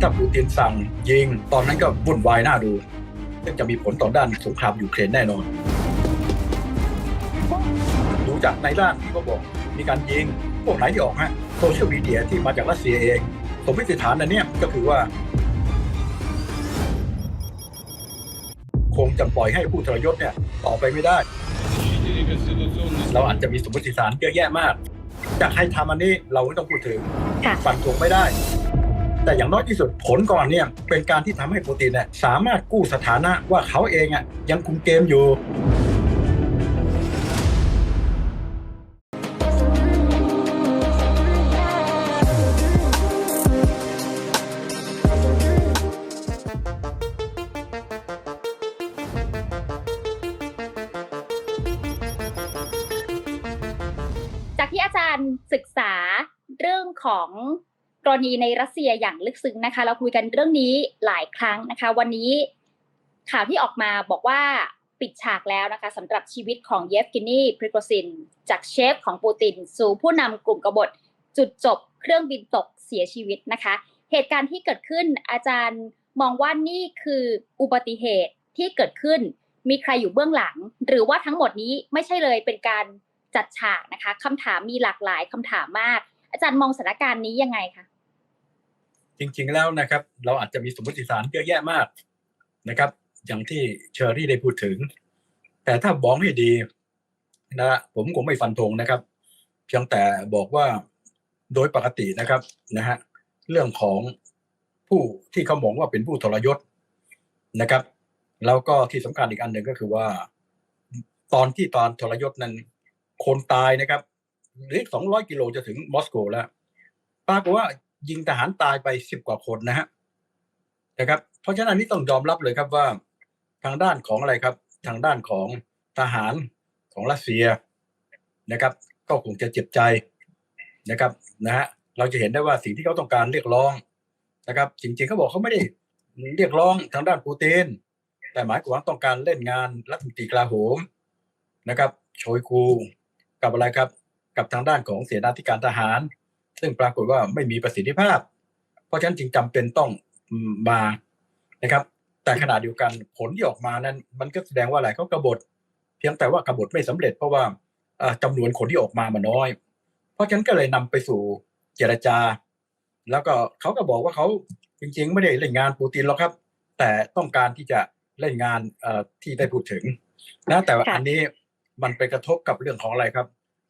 ถ้าปูตินสั่งยิง ตอนนั้นก็วุ่นวายน่าดูซึ่งจะมีผลต่อด้านสงครามยูเครนแน่นอน ดูจากในด้านที่เขาบอกมีการยิง พวกไหนที่ออกฮะโซเชียลมีเดียที่มาจากรัสเซียเอง สมมติฐานอันเนี้ยก็คือว่า คงจะปล่อยให้ผู้ทรยศเนี่ยต่อไปไม่ได้ เราอาจจะมีสมมติฐานเยอะแยะมากจะให้ทำอันนี้เราไม่ต้องพูดถึงค่ะฟันธงไม่ได้ แต่อย่างน้อยที่สุดผลก่อนเนี่ยเป็นการที่ทำให้ปูตินเนี่ยสามารถกู้สถานะว่าเขาเองอะยังคุมเกมอยู่ ณีในรัสเซียอย่างลึกซึ้งนะคะ เราคุยกันเรื่องนี้หลายครั้งนะคะ วันนี้ข่าวที่ออกมาบอกว่าปิดฉากแล้วนะคะสำหรับชีวิตของเยฟกินีพริโกซิน จากเชฟของปูติน สู่ผู้นำกลุ่มกบฏ จุดจบเครื่องบินตกเสียชีวิตนะคะ เหตุการณ์ที่เกิดขึ้นอาจารย์มองว่านี่คืออุบัติเหตุที่เกิดขึ้น มีใครอยู่เบื้องหลัง หรือว่าทั้งหมดนี้ไม่ใช่เลยเป็นการจัดฉากนะคะคำถามมีหลากหลายคำถามมาก อาจารย์มองสถานการณ์นี้ยังไงคะ จริง ๆแล้วนะครับ เราอาจจะมีสมมติฐานเยอะแยะมากนะครับ อย่างที่เชอรี่ได้พูดถึง แต่ถ้ามองให้ดีนะผมคงไม่ฟันธงนะครับ เพียงแต่บอกว่าโดยปกตินะครับนะฮะเรื่องของผู้ที่เขามองว่าเป็นผู้ทรยศนะครับ แล้วก็ที่สำคัญอีกอันหนึ่งก็คือว่า ตอนที่ตอนทรยศนั้น คนตายนะครับเหลือสองร้อยกิโลจะถึงมอสโกแล้วปรากฏว่า ยิงทหารตายไปสิบกว่าคนนะฮะนะครับ เพราะฉะนั้นนนี้ต้องยอมรับเลยครับว่า ทางด้านของอะไรครับ ทางด้านของทหารของรัสเซียนะครับ ก็คงจะเจ็บใจนะครับนะฮะเราจะเห็นได้ว่าสิ่งที่เขาต้องการเรียกร้องนะครับ จริงๆเขาบอกเขาไม่ได้เรียกร้องทางด้านปูตินแต่หมายความว่าต้องการเล่นงานรัฐมนตรีกลาโหมนะครับโชยกูกับอะไรครับ กับทางด้านของเสนาธิการทหาร ซึ่งปรากฏว่าไม่มีประสิทธิภาพ เพราะฉะนั้นจึงจำเป็นต้องมานะครับ แต่ขณะเดียวกันผลที่ออกมานั้น มันก็แสดงว่าอะไรเขากบฏ เพียงแต่ว่ากบฏไม่สำเร็จเพราะว่าเอ่อจำนวนคนที่ออกมามันน้อย เพราะฉะนั้นก็เลยนำไปสู่เจรจา แล้วก็เขาก็บอกว่าเขาจริง ๆ ไม่ได้เล่นงานปูตินหรอกครับ แต่ต้องการที่จะเล่นงานเอ่อที่ได้พูดถึงนะแต่ว่าค่ะอันนี้มันไปกระทบกับเรื่องของอะไรครับ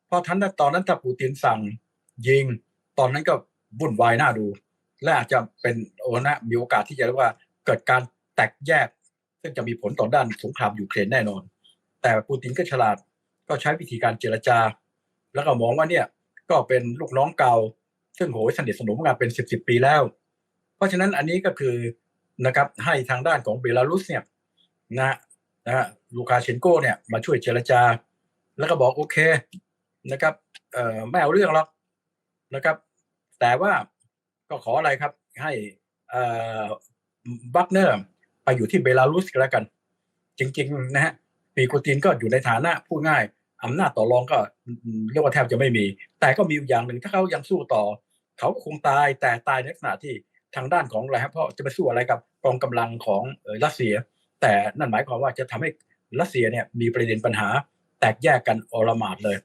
เพราะท่านตอนนั้นถ้าปูตินสั่งยิง ตอนนั้นก็วุ่นวายน่าดู และอาจจะเป็นโอนะมีโอกาสที่จะเรียกว่าเกิดการแตกแยก ซึ่งจะมีผลต่อด้านสงครามยูเครนแน่นอน แต่ปูตินก็ฉลาดก็ใช้วิธีการเจรจา แล้วก็มองว่าเนี่ยก็เป็นลูกน้องเก่า ซึ่งโหยสนิทสนมกันเป็นสิบสิบปีแล้ว เพราะฉะนั้นอันนี้ก็คือนะครับให้ทางด้านของเบลารุสเนี่ยนะนะฮะลูคาเชนโกเนี่ยมาช่วยเจรจา แล้วก็บอกโอเคนะครับเอ่อไม่เอาเรื่องหรอกนะครับ แต่ว่าก็ขออะไรครับ ให้บักเนอร์ไปอยู่ที่เบลารุสก็แล้วกัน จริง ๆ นะฮะปีโกตินก็อยู่ในฐานะพูดง่ายอำนาจต่อรองก็เรียกว่าแทบจะไม่มี แต่ก็มีอย่างหนึ่งถ้าเขายังสู้ต่อ เขาก็คงตายแต่ตายในลักษณะที่ทางด้านของอะไรครับเพราะจะไปสู้อะไรกับกองกำลังของรัสเซีย แต่นั่นหมายความว่าจะทำให้รัสเซียเนี่ยมีประเด็นปัญหา แตกแยกกันอลมาดเลย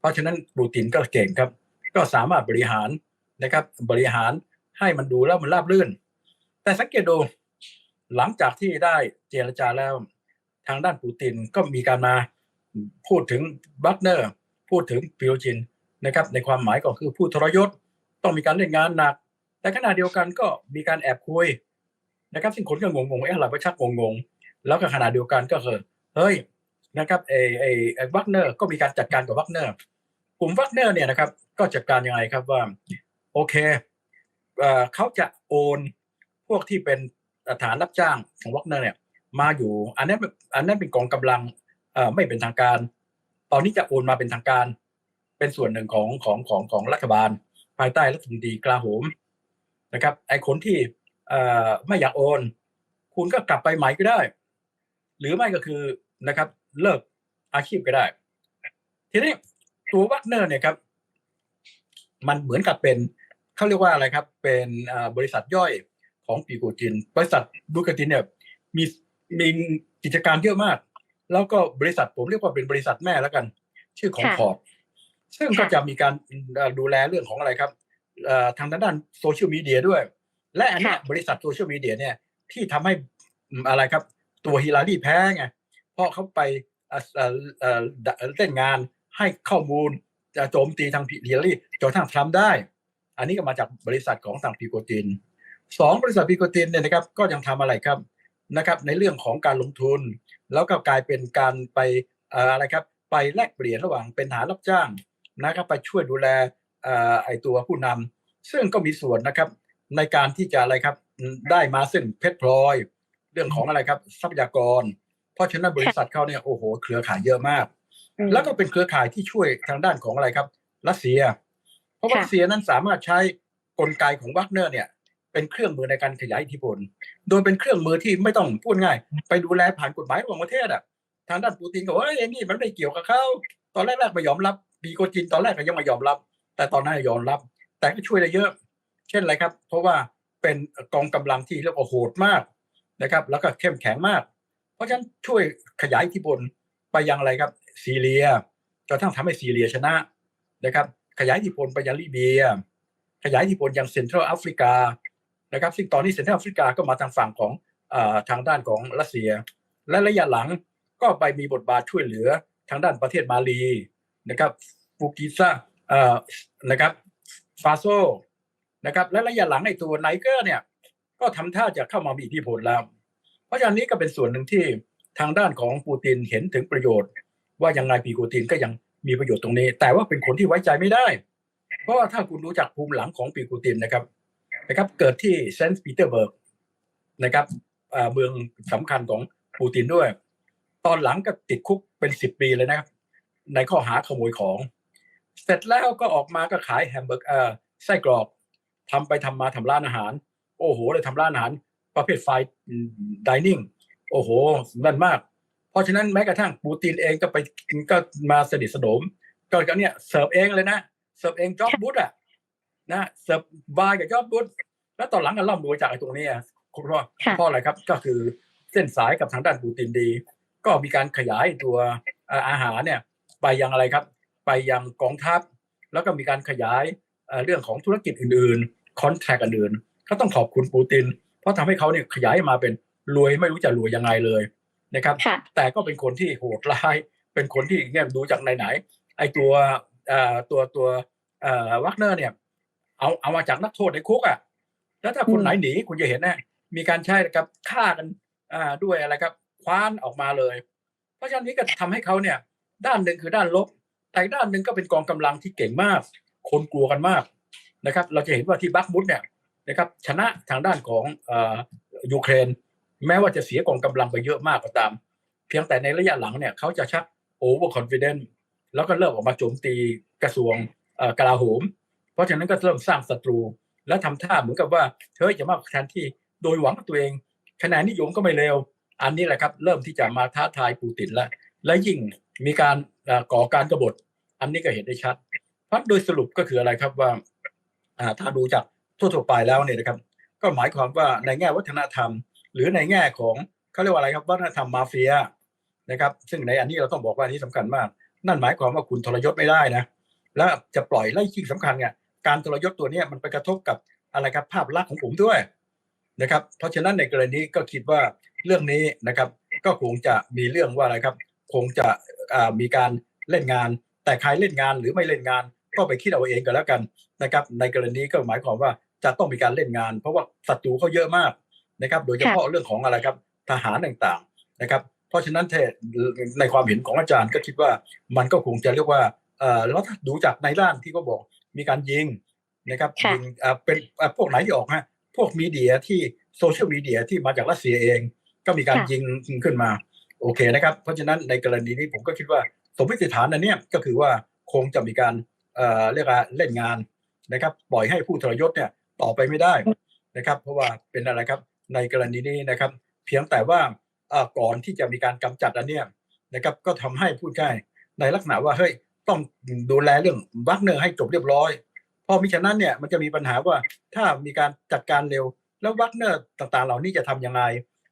เพราะฉะนั้นปูตินก็เก่งครับ ก็สามารถบริหาร นะครับ บริหารให้มันดูแล้วมันราบรื่น แต่สังเกตดูหลังจากที่ได้เจรจาแล้ว ทางด้านปูตินก็มีการมาพูดถึงบัตเนอร์ พูดถึงปิโรจินนะครับ ในความหมายก็คือผู้ทรยศต้องมีการเล่นงานหนัก แต่ขณะเดียวกันก็มีการแอบคุยนะครับซึ่งคนก็งงๆเอ๊ะอะไรไปชักงงๆแล้วก็ขณะเดียวกันก็คือเฮ้ยนะครับไอไอไอวักเนอร์ก็มีการจัดการกับวักเนอร์กลุ่มวักเนอร์เนี่ยนะครับ ก็จัดการยังไงครับว่า โอเคเขาจะโอนพวกที่เป็นฐานรับจ้างของวักเนอร์เนี่ย มาอยู่ อันนั้นอันนั้นเป็นกองกำลังไม่เป็นทางการ ตอนนี้จะโอนมาเป็นทางการ เป็นส่วนหนึ่งของของของของรัฐบาล ภายใต้รัฐมนตรีกลาโหมนะครับไอ้คนที่ไม่อยากโอน คุณก็กลับไปใหม่ก็ได้ หรือไม่ก็คือนะครับ เลิกอาชีพก็ได้ ทีนี้ตัววักเนอร์เนี่ยครับ มันเหมือนกับเป็น เขาเรียกว่าอะไรครับ เป็นเอ่อบริษัทย่อยของปีโกจิน บริษัทดูกาตินเนี่ยมีมีกิจการเยอะมาก แล้วก็บริษัทผมเรียกว่าเป็นบริษัทแม่แล้วกัน ชื่อของค่ะพอร์ตซึ่งก็จะมีการเอ่อดูแลเรื่องของอะไรครับเอ่อทางด้านโซเชียลมีเดียด้วย และอันเนี้ยค่ะบริษัทโซเชียลมีเดียเนี่ยที่ทำให้อืมอะไรครับ ตัวฮิลลารีแพ้ไงเพราะเขาไปเอ่อเอ่อเอ่อเล่นงานให้ข้อมูลจะโจมตีทางฮิลลารีจนกระทั่งทรัมป์ได้ อันนี้ก็มาจากบริษัทของทางพีโกตินสองบริษัทพีโกตินเนี่ยนะครับก็ยังทำอะไรครับนะครับ ในเรื่องของการลงทุน แล้วก็กลายเป็นการไปเอ่ออะไรครับไปแลกเปลี่ยนระหว่างเป็นทหารรับจ้างนะครับไปช่วยดูแลเอ่อไอตัวผู้นำซึ่งก็มีส่วนนะครับในการที่จะอะไรครับได้มาซึ่งเพชรพลอย เรื่องของอะไรครับทรัพยากร เพราะฉะนั้นบริษัทเขาเนี่ยโอ้โห เครือข่ายเยอะมากอืมแล้วก็เป็นเครือข่ายที่ช่วยทางด้านของอะไรครับ รัสเซีย เพราะว่าค่ะรัสเซียนั้นสามารถใช้กลไกของวักเนอร์เนี่ย เป็นเครื่องมือในการขยายอิทธิพล โดยเป็นเครื่องมือที่ไม่ต้องพูดง่าย ไปดูแลผ่านกฎหมายระหว่างประเทศอะทางด้านปูตินก็บอกว่าเอ้ยนี่มันไม่เกี่ยวกับเขาตอนแรกๆไม่ยอมรับปีโกจินตอนแรกก็ยังไม่ยอมรับ แต่ตอนนั้นยอมรับ แต่ก็ช่วยได้เยอะ เช่นอะไรครับ เพราะว่าเป็นกองกำลังที่เรียกว่าโหดมากนะครับ แล้วก็เข้มแข็งมาก เพราะฉะนั้นช่วยขยายอิทธิพลไปยังอะไรครับ ซีเรียจนกระทั่งทำให้ซีเรียชนะนะครับ ขยายอิทธิพลไปยังลิเบีย ขยายอิทธิพลยังเซ็นทรัลแอฟริกานะครับซึ่งตอนนี้เซ็นทรัลแอฟริกาก็มาทางฝั่งของอทางด้านของรัสเซีย และระยะหลังก็ไปมีบทบาทช่วยเหลือทางด้านประเทศมาลีนะครับฟูกิซาเอ่อนะครับฟาโซนะครับและระยะหลังในตัวไนเกอร์เนี่ยก็ทำท่าจะเข้ามามีอิทธิพลแล้ว เพราะฉะนั้นนี้ก็เป็นส่วนหนึ่งที่ทางด้านของปูตินเห็นถึงประโยชน์ ว่ายังไงปีกูตินก็ยัง มีประโยชน์ตรงนี้ แต่ว่าเป็นคนที่ไว้ใจไม่ได้ เพราะว่าถ้าคุณรู้จักภูมิหลังของปีกูตินนะครับนะครับ เกิดที่เซนต์ปีเตอร์เบิร์กนะครับเอ่อเมืองสำคัญของปูตินด้วย ตอนหลังก็ติดคุกเป็นสิบปีเลยนะครับ ในข้อหาขโมยของ เสร็จแล้วก็ออกมาก็ขายแฮมเบอร์เกอร์ไส้กรอกทำไปทำมาทำร้านอาหาร โอ้โหเลยทำร้านอาหาร ประเภทไฟดิเนิ่งโอ้โหนั่นมาก เพราะฉะนั้นแม้กระทั่งปูตินเองก็ไปก็มาสนิทสนมก็ก็เนี่ยเสิร์ฟเองเลยนะเสิร์ฟเองจอบบูธอะนะเสิร์ฟบาร์กับจอบบูธแล้วตอนหลังก็ร่ำรวยจากไอ้ตรงนี้คุณพ่อเพราะอะไรครับก็คือเส้นสายกับทางด้านปูตินดี ก็มีการขยายตัวอาหารเนี่ย ไปยังอะไรครับ ไปยังกองทัพ แล้วก็มีการขยายเรื่องของธุรกิจอื่นๆคอนแทคอื่นๆเขาต้องขอบคุณปูติน เพราะทำให้เขาเนี่ยขยายมาเป็นรวยไม่รู้จะรวยยังไงเลย นะครับค่ะแต่ก็เป็นคนที่โหดร้าย เป็นคนที่เนี่ยดูจากไหนๆไอตัวเอ่อตัวตัวเอ่อวักเนอร์เนี่ย เอาเอามาจากนักโทษในคุกอะแล้วถ้าคนอืมไหนหนีคุณจะเห็นนะมีการใช้กับฆ่ากันอ่าด้วยอะไรครับคว้านออกมาเลย เพราะฉะนั้นนี้ก็ทำให้เขาเนี่ย ด้านหนึ่งคือด้านลบ แต่อีกด้านหนึ่งก็เป็นกองกำลังที่เก่งมาก คนกลัวกันมากนะครับ เราจะเห็นว่าที่บักมุดเนี่ยนะครับชนะทางด้านของเอ่อยูเครน แม้ว่าจะเสียกองกำลังไปเยอะมากก็ตาม เพียงแต่ในระยะหลังเนี่ยเขาจะชักโอเวอร์คอนฟ dence แล้วก็เริ่มออกมาโจมตีกระทรวงอ่อกลาโหม เพราะฉะนั้นก็เริ่มสร้างศัตรู และทำท่าเหมือนกับว่าเฮ้ยจะมาแทนที่โดยหวังตัวเองคะแนนนิยมก็ไม่เร็วอันนี้แหละครับเริ่มที่จะมาท้าทายปูตินแล้วและยิ่งมีการก่อการกบฏ อันนี้ก็เห็นได้ชัด เพราะโดยสรุปก็คืออะไรครับว่าอ่าถ้าดูจากทั่วๆไปแล้วเนี่ยนะครับ ก็หมายความว่าในแง่วัฒนธรรม หรือในแง่ของเขาเรียกว่าอะไรครับวัฒนธรรมมาเฟียนะครับ ซึ่งในอันนี้เราต้องบอกว่าอันนี้สำคัญมาก นั่นหมายความว่าคุณทรยศไม่ได้นะแล้วจะปล่อยไล่ยิ่งสำคัญเนี่ยการทรยศตัวนี้มันไปกระทบกับอะไรครับภาพลักษณ์ของผมด้วยนะครับ เพราะฉะนั้นในกรณีก็คิดว่าเรื่องนี้นะครับ ก็คงจะมีเรื่องว่าอะไรครับ คงจะมีการเล่นงาน แต่ใครเล่นงานหรือไม่เล่นงาน ก็ไปคิดเอาเองกันแล้วกันนะครับ ในกรณีก็หมายความว่าจะต้องมีการเล่นงาน เพราะว่าศัตรูเขาเยอะมาก นะครับ โดยเฉพาะเรื่องของอะไรครับทหารต่างๆนะครับ เพราะฉะนั้นเทในความเห็นของอาจารย์ก็คิดว่ามันก็คงจะเรียกว่าเอ่อแล้วถ้าดูจากในด้านที่เขาบอกมีการยิงนะครับค่ะยิงอ่าเป็นอ่าพวกไหนที่ออกฮะพวกมีเดียที่โซเชียลมีเดียที่มาจากรัสเซียเอง ก็มีการค่ะยิงขึ้นมาโอเคนะครับ เพราะฉะนั้นในกรณีนี้ผมก็คิดว่าสมมติฐานอันเนี้ยก็คือว่าคงจะมีการเอ่อเรียกว่าเล่นงานนะครับ ปล่อยให้ผู้ทรยศเนี่ยต่อไปไม่ได้นะครับ เพราะว่าเป็นอะไรครับ ในกรณีนี้นะครับ เพียงแต่ว่าเอ่อก่อนที่จะมีการกำจัดอันเนี้ยนะครับก็ทำให้พูดง่ายในลักษณะว่าเฮ้ยต้องดูแลเรื่องวักเนอร์ให้จบเรียบร้อย เพราะมิฉะนั้นเนี่ยมันจะมีปัญหาว่าถ้ามีการจัดการเร็ว แล้ววัคเนอร์ต่างๆ เหล่านี้จะทำยังไง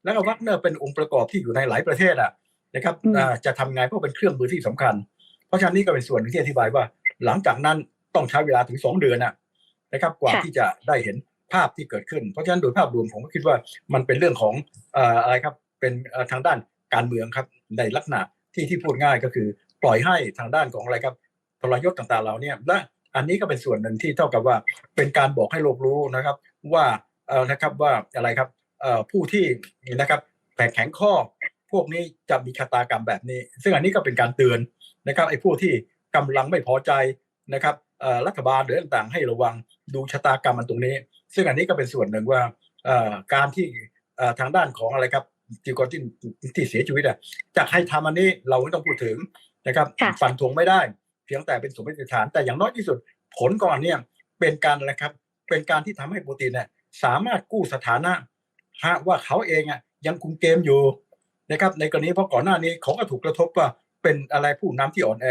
แล้วก็วัคเนอร์เป็นองค์ประกอบที่อยู่ในหลายประเทศอะนะครับอืมอ่าจะทำไงเพราะเป็นเครื่องมือที่สำคัญ เพราะฉะนั้นนี่ก็เป็นส่วนหนึ่งที่อธิบายว่า หลังจากนั้นต้องใช้เวลาถึงสองเดือนน่ะนะครับ กว่าที่จะได้เห็น ภาพที่เกิดขึ้น เพราะฉะนั้นโดยภาพรวมผมก็คิดว่ามันเป็นเรื่องของอะไรครับเป็นทางด้านการเมืองครับในลักษณะที่ที่พูดง่ายก็คือ ปล่อยให้ทางด้านของอะไรครับทรยศต่างๆเหล่านี้และอันนี้ก็เป็นส่วนหนึ่งที่เท่ากับว่าเป็นการบอกให้โลกรู้นะครับ ว่าเออนะครับว่าอะไรครับเอ่อผู้ที่นะครับแตกแข็งข้อ พวกนี้จะมีชะตากรรมแบบนี้ ซึ่งอันนี้ก็เป็นการเตือนนะครับไอ้ผู้ที่กำลังไม่พอใจนะครับ รัฐบาลหรือต่างๆ ให้ระวังดูชะตากรรมมันตรงนี้ ซึ่งอันนี้ก็เป็นส่วนหนึ่งว่าเอ่อการที่เอ่อทางด้านของอะไรครับจิวกรที่ที่เสียชีวิตอะจะให้ทำอันนี้เราไม่ต้องพูดถึงนะครับค่ะฟันธงไม่ได้ เพียงแต่เป็นสมมติฐาน แต่อย่างน้อยที่สุดผลก่อนเนี่ยเป็นการอะไรครับ เป็นการที่ทำให้ปูตินเนี่ยสามารถกู้สถานะฮะว่าเขาเองอะยังคุมเกมอยู่นะครับในกรณีเพราะก่อนหน้านี้เขาก็ถูกกระทบว่าเป็นอะไรผู้นำที่อ่อนแอ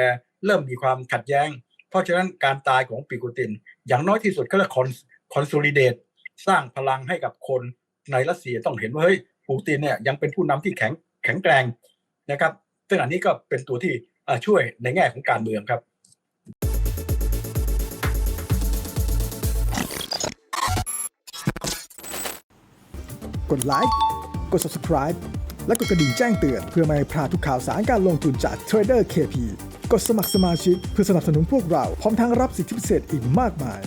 เริ่มมีความขัดแย้ง เพราะฉะนั้นการตายของปีกูติน อย่างน้อยที่สุดก็เลยคอนคอนโซลิเดตสร้างพลังให้กับคนในรัสเซียต้องเห็นว่าเฮ้ยปูตินเนี่ยยังเป็นผู้นำที่แข็งแข็งแกร่งนะครับซึ่งอันนี้ก็เป็นตัวที่ช่วยในแง่ของการเมืองครับกดไลค์ กด subscribe และกดกระดิ่งแจ้งเตือนเพื่อไม่ให้พลาดทุกข่าวสารการลงทุนจาก Trader KP กดสมัครสมาชิกเพื่อสนับสนุนพวกเรา พร้อมทั้งรับสิทธิพิเศษอีกมากมาย